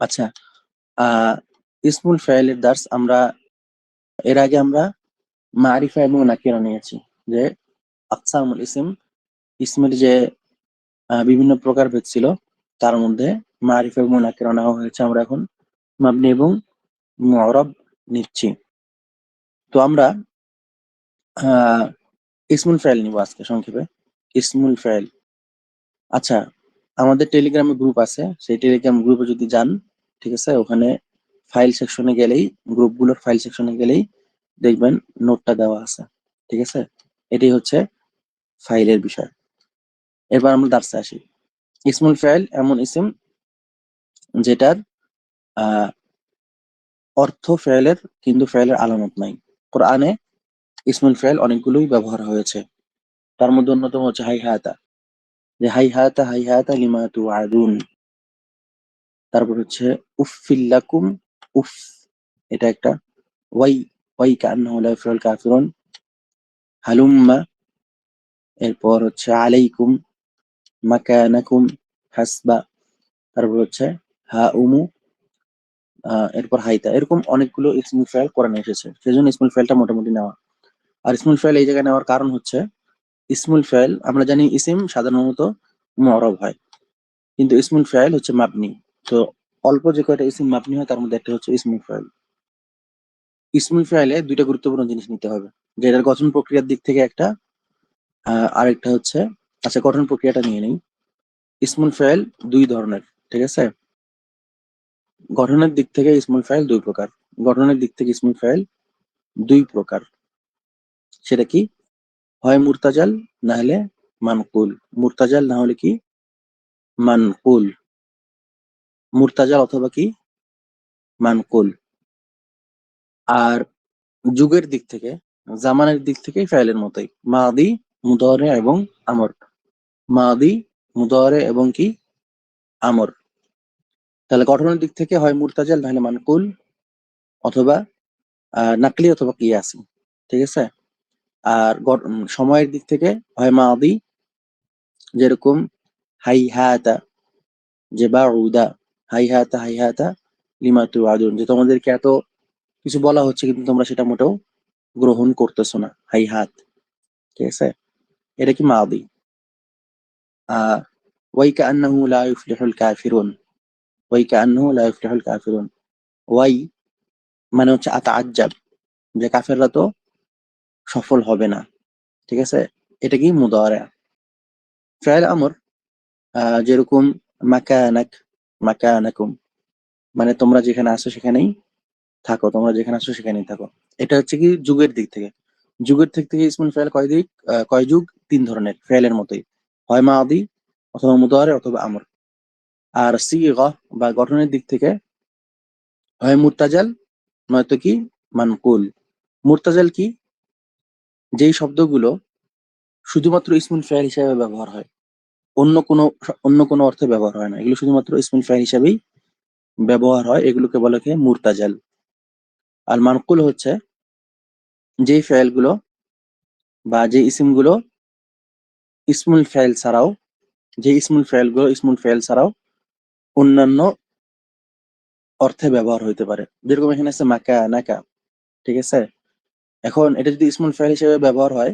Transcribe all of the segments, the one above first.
আচ্ছা আহ ইসমুল ফাইলের দার্স আমরা, এর আগে আমরা মারিফা এবং নাকিরা নিয়েছি, যে আকসামুল ইসিম, ইসমের যে বিভিন্ন প্রকার ভেদ ছিল, তার মধ্যে মারিফা এবং নাকিরা নেওয়া হয়েছে আমরা এখন। মাবনি এবং মুআরাব নিচ্ছি। তো আমরা ইসমুল ফাইল নিব আজকে সংক্ষেপে। ইসমুল ফাইল। আচ্ছা আমাদের টেলিগ্রামে গ্রুপ আছে। সেই টেলিগ্রাম গ্রুপে যদি যান, ঠিক আছে? ওখানে ফাইল সেকশনে গেলেই গ্রুপগুলোর ফাইল সেকশনে গেলেই দেখবেন নোটটা দেওয়া আছে। ঠিক আছে? এটাই হচ্ছে ফাইলের বিষয়। এবার আমরা দার্সে আসি। ইসমুল ফাইল এমন ইসিম যেটার অর্থ ফাইলের কিন্তু ফাইলের আলামত নাই। কোরআনে ইসমুল ফাইল অনেকগুলোই ব্যবহার হয়েছে। তার মধ্যে অন্যতম হচ্ছে হাই হায়াতা। যে হাই হায়াতা হাই হায়াতা লিমা তু আদুন তারপর হচ্ছে উফিল্লাকুম উফ, এটা একটা ওয়াই ওয়াই কান্নাহু লা ইয়াফউল কাফিরুন। হালুম্মা, এরপর হচ্ছে, আলাইকুম, মাকানাকুম, হাসবা। তারপর হচ্ছে, হা উমু এরপর হাইতা। এরকম অনেকগুলো ইসমুল ফাইল কোরআনে এসেছে। সেই জন্য ইসমুল ফাইলটা মোটামুটি নেওয়া। আর ইসমুল ফাইল এই জায়গায় নেওয়ার কারণ হচ্ছে ইসমুল ফাইল আমরা জানি ইসিম সাধারণত মরব হয়। কিন্তু ইসমুল ফাইল হচ্ছে মাপনি। তো অল্প যে কয়টা ইসিম মাপনি হয়, তার মধ্যে একটা হচ্ছে ইসমুল ফাইল ইসমুল ফাইলে দুইটা গুরুত্বপূর্ণ জিনিস নিতে হবে। যে এটার গঠন প্রক্রিয়ার দিক থেকে একটা আরেকটা হচ্ছে আচ্ছা গঠন প্রক্রিয়াটা নিয়ে নেই। ইসমুল ফাইল দুই ধরনের, ঠিক আছে? গঠনের দিক থেকে ইসমুল ফাইল দুই প্রকার। গঠনের দিক থেকে ইসমুল ফাইল দুই প্রকার। সেটা কি? হয় মুরতাজাল না হলে মানকুল। মুরতাজাল না হলে কি? মানকুল। মুরতাজাল অথবা কি? মানকুল। আর যুগের দিক থেকে, জামানের দিক থেকে ফাইলের মতোই। মাদি, মুদরে এবং আমর। মাদি, মুদরে এবং কি? আমর। তাহলে গঠনের দিক থেকে হয় মুরতাজাল, নাহলে মানকুল অথবা নাকলি অথবা কি কিয়াসি। ঠিক আছে? আর সময়ের দিক থেকে হয় মাদি, যেরকম হাই হাতা যে বা উদা হাই হাতা হাই হাতা লিমা তু আদুন যে তোমাদেরকে এত কিছু বলা হচ্ছে কিন্তু তোমরা সেটা মোটেও গ্রহণ করতেছো না হাই হাত ঠিক আছে? এটা কি মাদি? আহ ওয়াই কান্নাহু লা ইউফলিহুল কাফিরুন ওয়াই কান্নাহু লা ইউফলিহুল কাফিরুন, ওয়াই মানে হচ্ছে আতাআজ্জাব, যে কাফেররা তো সফল হবে না। ঠিক আছে? এটা কি মুদারা ফেল আমর যেরকম মাকানাক, মাকানাকুম মানে তোমরা যেখানে আছো সেখানেই থাকো, তোমরা যেখানে আছো সেখানেই থাকো। এটা হচ্ছে কি যুগের দিক থেকে। যুগের দিক থেকে ইসমুল ফেল কয় দিক? কয় যুগ? তিন ধরনের ফেলের মতোই। হয় মাদি, অথবা মুদারে অথবা আমর। আর সি বা গঠনের দিক থেকে হয় মুরতাজাল, নয়তো কি মানকুল। মুরতাজাল কি? যেই শব্দগুলো শুধুমাত্র ইসমুল ফেল হিসাবে ব্যবহার হয়, অন্য কোনো অন্য কোনো অর্থে ব্যবহার হয় না। এগুলো শুধুমাত্র ইসমুল ফাইল হিসাবেই ব্যবহার হয়। এগুলোকে বলে কি? মুরতাজাল। আর মানকুল হচ্ছে যেই ফাইলগুলো বা যে ইসমগুলো ইসমুল ফাইল ছাড়াও যে ইসমুল ফাইলগুলো ইসমুল ফাইল ছাড়াও অন্যান্য অর্থে ব্যবহার হইতে পারে। যেরকম এখানে আছে মাকা, নাকা, ঠিক আছে? এখন এটা যদি ইসমুল ফাইল হিসেবে ব্যবহার হয়,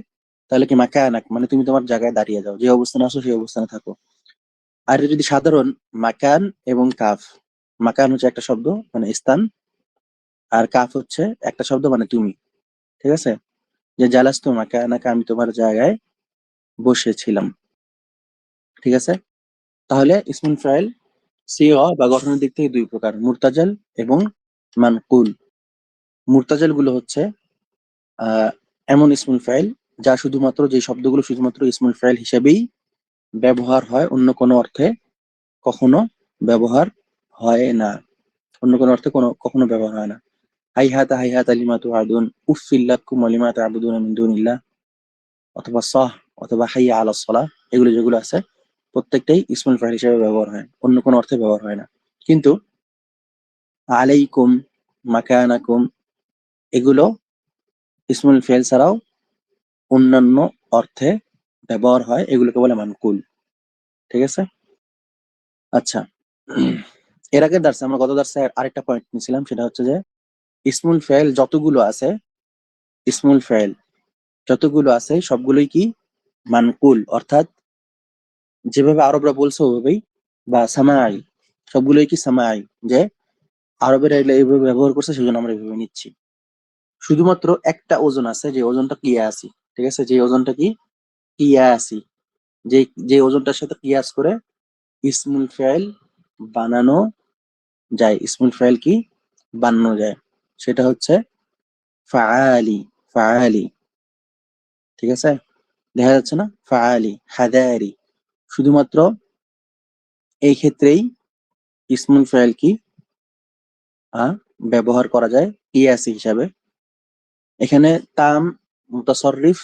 তাহলে কি মাকা নাক মানে তুমি তোমার জায়গায় দাঁড়িয়ে যাও, যে অবস্থানে আসো সেই অবস্থানে থাকো। আর এটা যদি সাধারণ মাকান এবং কাফ। মাকান হচ্ছে একটা শব্দ মানে স্থান। আর কাফ হচ্ছে একটা শব্দ মানে তুমি। ঠিক আছে? যে জালাস তো মাকানাকা আমি তোমার জায়গায় বসেছিলাম। ঠিক আছে? তাহলে ইসমুল ফাইল সিগা বা গঠনের দিক থেকে দুই প্রকার, মুরতাজাল এবং মানকুল। মুরতাজালগুলো হচ্ছে এমন ইসমুল ফাইল যা শুধুমাত্র যে শব্দগুলো শুধুমাত্র ইসমুল ফাইল হিসেবেই ব্যবহার হয়, অন্য কোনো অর্থে কখনো ব্যবহার হয় না। অন্য কোনো অর্থে কোনো, কখনো ব্যবহার হয় না। হাই হাতা হাই হাতা লিমা তু আদুন উফিল্লাকুম লিমা তা'বুদুনা মিন দুনিল্লাহ, অথবা সাহ, অথবা হাইয়া আলা সলাহ, এগুলো যেগুলো আছে, প্রত্যেকটাই ইসমুল ফাইল হিসেবে ব্যবহার হয়, অন্য কোনো অর্থে ব্যবহার হয় না। কিন্তু আলাইকুম মাকানাকুম, এগুলো ইসমুল ফেল ছাড়াও অন্যান্য অর্থে ব্যবহার হয়, এগুলোকে বলে মানকুল। ঠিক আছে? আচ্ছা এর আগের দার্সে, আমরা গত দার্সে আরেকটা পয়েন্ট নিয়েছিলাম, সেটা হচ্ছে যে ইসমুল ফেল যতগুলো আছে ইসমুল ফেল যতগুলো আছে, সবগুলোই কি? মানকুল। অর্থাৎ যেভাবে আরবরা বলছে, ওভাবেই বা সামাই, সবগুলোই কি সামাই? যে আরবের এইভাবে ব্যবহার করছে, সেজন্য আমরা এইভাবে নিচ্ছি। শুধুমাত্র একটা ওজন আছে, যে ওজনটা কিয়াসি, ঠিক আছে? যে ওজনটা কি? কিয়াসি। যে যে ওজনটার সাথে কিয়াস করে ইসমুল ফেল বানানো যায়। ইসমুল ফেল কি? বানানো যায়। সেটা হচ্ছে ফাআলি ফাআলি, ঠিক আছে? দেখা যাচ্ছে না? ফাআলি, হাদারি। শুধুমাত্র এই ক্ষেত্রেই ইসমুল ফেল কি ব্যবহার করা যায় কিয়াসি হিসাবে। এখানে তাম, মুতাসররিফ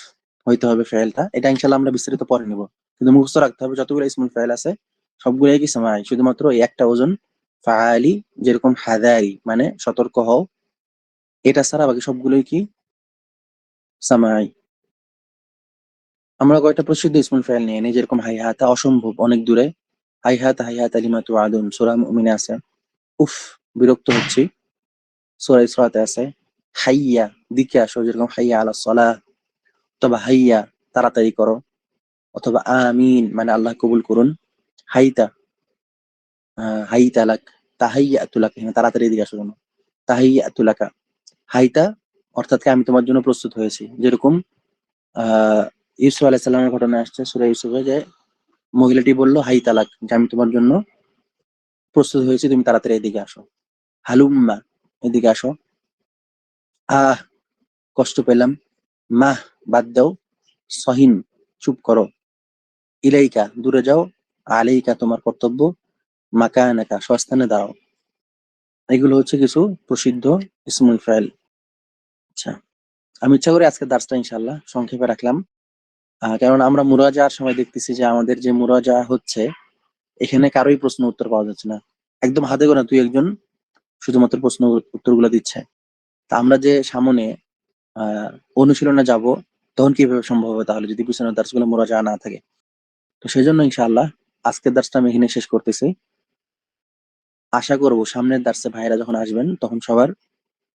হইতে হবে ফেলটা এটা ইনশাল্লাহ আমরা বিস্তারিত পরে নিব। কিন্তু মুখস্থ রাখতে হবে যতগুলো ইসমুল ফেল আছে, সবগুলাই কি সামাই শুধুমাত্র এই একটা ওজন, ফাআলি, যেরকম হাদারি মানে সতর্ক হও। এটা ছাড়া বাকি সবগুলোই কি? সামাই আমরা কয়টা প্রসিদ্ধ ইসমুল ফাইল নিয়ে নিই, যেরকম হাইহাতা, অসম্ভব, অনেক দূরে। হাইহাতা, হাইহাত আলিমাতু আদুন, সূরা মুমিনে আছে। উফ, বিরক্ত হচ্ছি। সূরা ইসরাতে আছে। হাইয়া, দিকে আসো, যেরকম হাইয়া আলা সলাহ, অথবা হাইয়া তাড়াতাড়ি করো, অথবা আমিন মানে আল্লাহ কবুল করুন। হাইতা হাইতা লাক তাহাইয়া তুলাক তাড়াতাড়ি দিকে আসো যেন তাহাইয়া তুলাকা হাইতা অর্থাৎ আমি তোমার জন্য প্রস্তুত হয়েছি। যেরকম, আহ, ইউসুফ আলাইসাল্লামের ঘটনা আসছে, সুরা ইউসুফে যে মহিলাটি বলল হাই তালাক যে আমি তোমার জন্য প্রস্তুত হয়েছি, তুমি তাড়াতাড়ি এদিকে আসো। হালুম্মা, এদিকে আসো। আহ, কষ্ট পেলাম। মাহ বাদ দাও। সহিন, চুপ করো। ইলাইকা, দূরে যাও। আলাইকা, তোমার কর্তব্য। মাকানাকা, সস্থানে দাও এগুলো হচ্ছে কিছু প্রসিদ্ধ ইসমুল ফাইল আচ্ছা আমি ইচ্ছা করি আজকে দার্সটা ইনশাল্লাহ সংক্ষেপে রাখলাম। কারণ আমরা মুরাজার সময় দেখতেছি যে আমাদের যে মুরাজা হচ্ছে, এখানে কারোই প্রশ্ন উত্তর পাওয়া যাচ্ছে না। একদম হাতে গোনা তুই একজন শুধুমাত্র প্রশ্ন উত্তরগুলো দিচ্ছে। তা আমরা যে সামনে অনুশীলনে যাব, তখন কীভাবে সম্ভব হবে? তাহলে যদি পিছনের দার্সগুলো মুরাজা না থাকে। তো সেই জন্য ইনশাআল্লাহ আজকের দার্সটা আমি এখানে শেষ করতেছি। আশা করব সামনের দার্সে ভাইরা যখন আসবেন, তখন সবার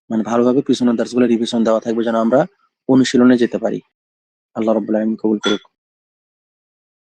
মানে ভালোভাবে পিছনের দার্সগুলো রিভিশন দেওয়া থাকবে যেন আমরা অনুশীলনে যেতে পারি। আল্লাহ আলামিন কবুল করুক।